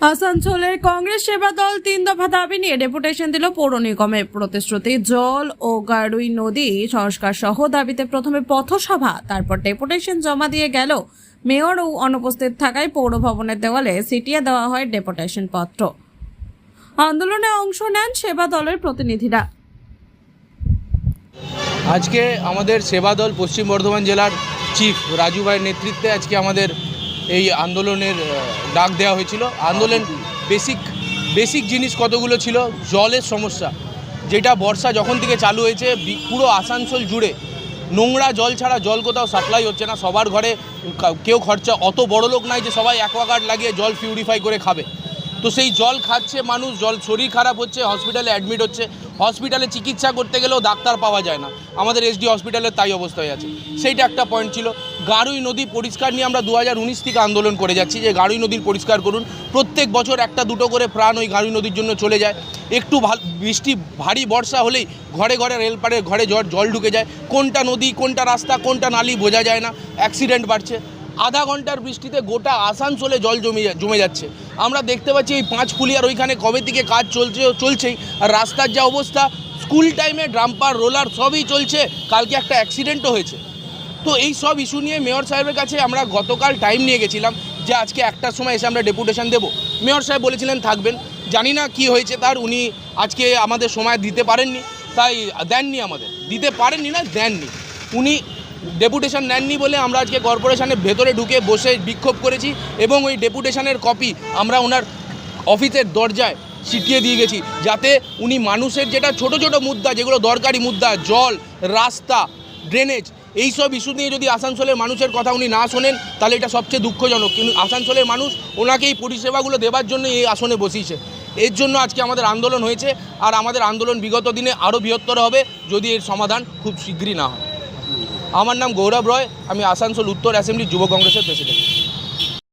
আসানসোলের কংগ্রেস সেবা দল তিন দফা দাবি নিয়ে ডেপুটেশন দিল পৌর নিগমে প্রতিশ্রুতি। জল ও গাড়ুই নদী সংস্কার সহ দাবিতে প্রথমে পথসভা, তারপর ডেপুটেশন জমা দিয়ে গেল। মেয়র ও অনুপস্থিত থাকায় পৌর ভবনের দেওয়ালে সিটিয়ে দেওয়া হয় ডেপুটেশন পত্র। আন্দোলনে অংশ নেন সেবা দলের প্রতিনিধিরা। আজকে আমাদের সেবা দল পশ্চিম বর্ধমান জেলার চিফ রাজু ভাইয়ের নেতৃত্বে আজকে আমাদের এই আন্দোলনের ডাক দেওয়া হয়েছিল। আন্দোলন বেসিক বেসিক জিনিস কতগুলো ছিল? জলের সমস্যা। যেটা বর্ষা যখন থেকে চালু হয়েছে পুরো আসানসোল জুড়ে। নোংরা জল ছাড়া জল কোথাও সাপ্লাই হচ্ছে না। সবার ঘরে কেউ খরচা, অত বড় লোক নাই যে সবাই অ্যাকোয়াগার্ড লাগিয়ে জল পিউরিফাই করে খাবে। তো সেই জল খাচ্ছে মানুষ, জল শরীর খারাপ হচ্ছে হসপিটালে অ্যাডমিট হচ্ছে। হসপিটালে চিকিৎসা করতে গেলেও ডাক্তার পাওয়া যায় না। আমাদের এসডি হসপিটালে তাই অবস্থা হয়ে আছে। সেইটা একটা পয়েন্ট ছিল। গাড়ুই নদী পরিষ্কার নিয়ে আমরা দু হাজার উনিশ থেকে আন্দোলন করে যাচ্ছি যে গাড়ুই নদীর পরিষ্কার করুন। প্রত্যেক বছর একটা দুটো করে প্রাণ ওই গাড়ুই নদীর জন্য চলে যায়। একটু বৃষ্টি, ভারী বর্ষা হলেই ঘরে ঘরে রেলপাড়ে ঘরে জল ঢুকে যায়। কোনটা নদী, কোনটা রাস্তা, কোনটা নালি বোঝা যায় না। অ্যাক্সিডেন্ট বাড়ছে। আধা ঘণ্টার বৃষ্টিতে গোটা আসানসোলে জল জমে জমে যাচ্ছে। আমরা দেখতে পাচ্ছি এই পাঁচ ফুলিয়ার ওইখানে কবে থেকে কাজ চলছে চলছেই। আর রাস্তার যা অবস্থা, স্কুল টাইমে ড্রাম্পার রোলার সবই চলছে। কালকে একটা অ্যাক্সিডেন্টও হয়েছে। তো এই সব ইস্যু নিয়ে মেয়র সাহেবের কাছে আমরা গতকাল টাইম নিয়ে গেছিলাম যে আজকে একটার সময় এসে আমরা ডেপুটেশন দেব। মেয়র সাহেব বলেছিলেন থাকবেন। জানি না কি হয়েছে তার, উনি আজকে আমাদের সময় দিতে পারেননি। তাই দেননি আমাদের। দিতে পারেননি না, দেননি। উনি ডেপুটেশন নেননি বলে আমরা আজকে কর্পোরেশনের ভেতরে ঢুকে বসে বিক্ষোভ করেছি এবং ওই ডেপুটেশনের কপি আমরা ওনার অফিসের দরজায় ছিটিয়ে দিয়ে গেছি যাতে উনি মানুষের যেটা ছোট ছোট মুদ্রা, যেগুলো দরকারি মুদ্রা, জল, রাস্তা ড্রেনেজ এই সব ইস্যু নিয়ে যদি আসানসোলের মানুষের কথা উনি না শোনেন, তাহলে এটা সবচেয়ে দুঃখজনক। কিন্তু আসানসোলের মানুষ ওনাকে এই পরিষেবাগুলো দেওয়ার জন্য এই আসনে বসিয়েছে। এর জন্য আজকে আমাদের আন্দোলন হয়েছে, আর আমাদের আন্দোলন বিগত দিনে আরও বৃহত্তর হবে যদি এর সমাধান খুব শীঘ্রই না হয়। আমার নাম গৌরব রয় আমি আসানসোল উত্তর অ্যাসেম্বলি যুব কংগ্রেসের প্রেসিডেন্ট।